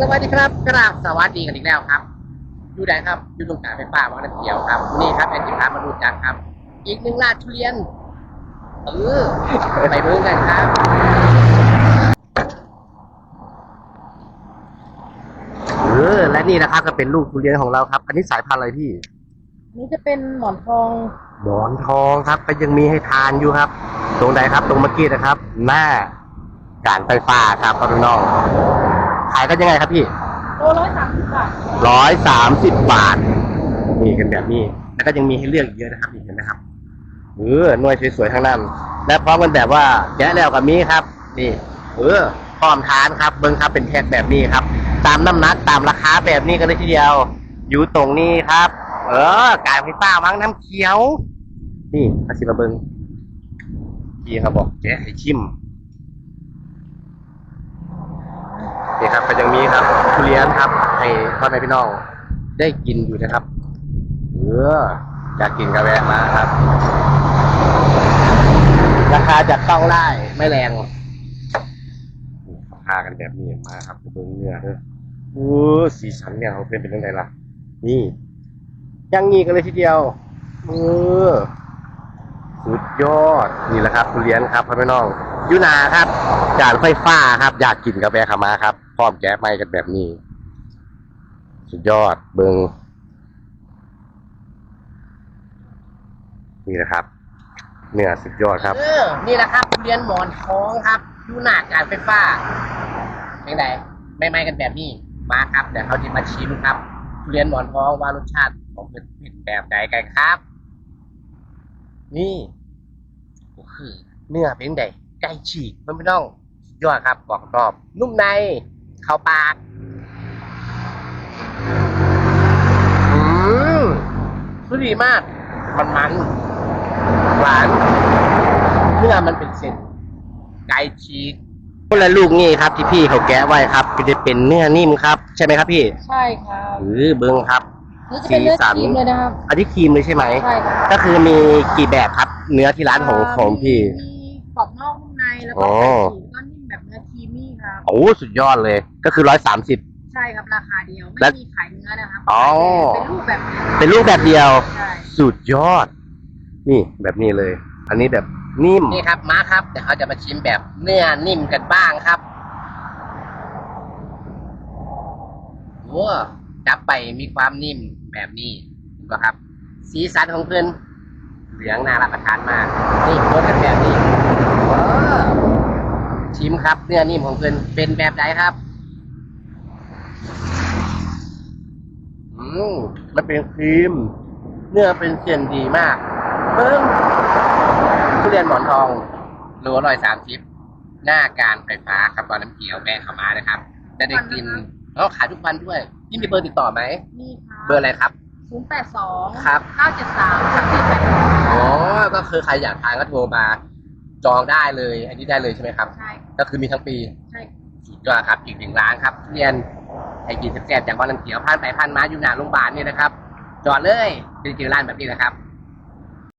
สวัสดีครับกราบสวัสดีกันอีกแล้วครับอยู่ไหนครับอยู่ตรงกลางไฟฟ้าวังน้ำเขียวครับนี่ครับแอนจิพามาดูจักครับ อีกหนึ่งลาดทุเรียนเออไปเบิ่งกันครับเออและนี่นะครับก็เป็นลูกทุเรียนของเราครับ อันนี้สายพันธุ์อะไรพี่นี่จะเป็นหมอนทองหมอนทองครับก็ยังมีให้ทานอยู่ครับ ตรงไหนครับตรงเมื่อกี้นะครับ หน้าการไฟฟ้าครับพ่อพี่น้อง ขายกันยังไงครับพี่ตัวร้อยสามสิบบาทร้อยสามสิบบาทนี่กันแบบนี้ แล้วก็ยังมีให้เลือกอีกเยอะนะครับนี่เห็นไหมครับเออหน่วยสวยๆทั้งนั้น และพร้อมกันแบบว่าแกะแล้วกับมีครับ นี่ เออพร้อมทานครับ เบิ้งครับเป็นแพ็คแบบนี้ครับ ตามน้ำหนักตามราคาแบบนี้กันเลยทีเดียว อยู่ตรงนี้ครับ เออการไฟฟ้าวังน้ำเขียว นี่อาสิมาเบิ้งพี่เขาบอกแกะให้ชิม นี่ครับ ก็ยังมีครับทุเรียนครับ ให้พ่อแม่พี่น้องได้กินอยู่นะครับเอออยากกินกาแฟมาครับ ราคาจับต้องได้ไม่แรงรากันแบบนี้มาครับเบิ้งเนื้อเด้อโอ้สีสันเนี่ยเขาเป็นเป็นยังไงล่ะ นี่ยังงี้กันเลยทีเดียวเออสุดยอดนี่แหละครับทุเรียนครับพ่อแม่น้องยุนาครับจานไฟฟ้าครับ อยากกินกาแฟขามาครับ ร้อมแก๊สไม่กันแบบนี้ สุดยอดเบิงนี่นะครับเนี่ยสุดยอดครับ เออ นี่แหละครับทุเรียนหมอนท้องครับยูนาการไฟฟ้าเป็นไงไม่ไม่กันแบบนี้ มาครับเดี๋ยวเขาจะมาชิมครับทุเรียนหมอนท้องว่ารสชาติของเป็นแบบไหนกันครับ นี่โอ้โหเนื้อเป็นไงไก่ฉีกมันไม่ต้องยอดครับบอกรอบ นุ่มใน เข้าปากอืมคือดีมาก มันมัน หวานเนื้อมันเป็นเส้นไก่ฉีกคนละลูกนี่ครับที่พี่เขาแกะไว้ครับก็จะเป็นเนื้อนิ่มครับ ใช่ไหมครับพี่ใช่ครับหรือเบิ้งครับ นี่จะเป็นเนื้อสีสัน ครีมเลยนะครับ อันนี้ครีมเลยใช่ไหม ใช่ครับก็คือมีกี่แบบครับ เนื้อที่ร้านของของพี่ มีกรอบนอกนุ่มในแล้วอ๋ก็อไก่ฉีก สุดยอดเลย ก็คือร้อยสามสิบ ใช่ครับราคาเดียว แล้ไม่วมีขายเนื้อนะครับอ๋อ เป็นรูปแบบนี้เป็นรูปแบบเดียว ใช่สุดยอด นี่แบบนี้เลย อันนี้แบบนิ่ม นี่ครับมาครับเดี๋ยวเขาจะมาชิมแบบเนื้อนิ่มกันบ้างครับว้าจับไปมีความนิ่มแบบนี้เห็นปะครับ สีสันของเพื่อนเหลืองน่ารับประทานมาก นี่โคตรกันแบบนี้ว้าวชิ มครับ เนื้อนิ่มของเพื่อนเป็นแบบไหนครับอืมมันเป็นครีม เนื้อเป็นเส้นดีมากเพิ่มทุเรียนหมอนทองโลร้อยสามสิบหน้าการไฟฟ้าครับตอนน้ำเขียวแม่เขามานะครับจะได้กินแล้วขายทุกวันด้วยที่มีเบอร์ติดต่อไหมนี่ครับเบอร์อะไรครับศูนย์แปดสองครับเก้าเจ็ดสามสามสี่แปดอ๋อก็คือใครอยากทานก็โทรมา จองได้เลย อันนี้ได้เลยใช่ไหมครับ ใช่ ก็คือมีทั้งปีใช่สุดยอดครับอีกหนึ่งร้านครับทุเรียนไอ้กินแซ่บๆจากบ้านน้ำเขียวผ่านไปผ่านมาอยู่หน้าโรงพยาบาลเนี่ยนะครับ จอดเลยเป็นจริงๆร้านแบบนี้นะครับ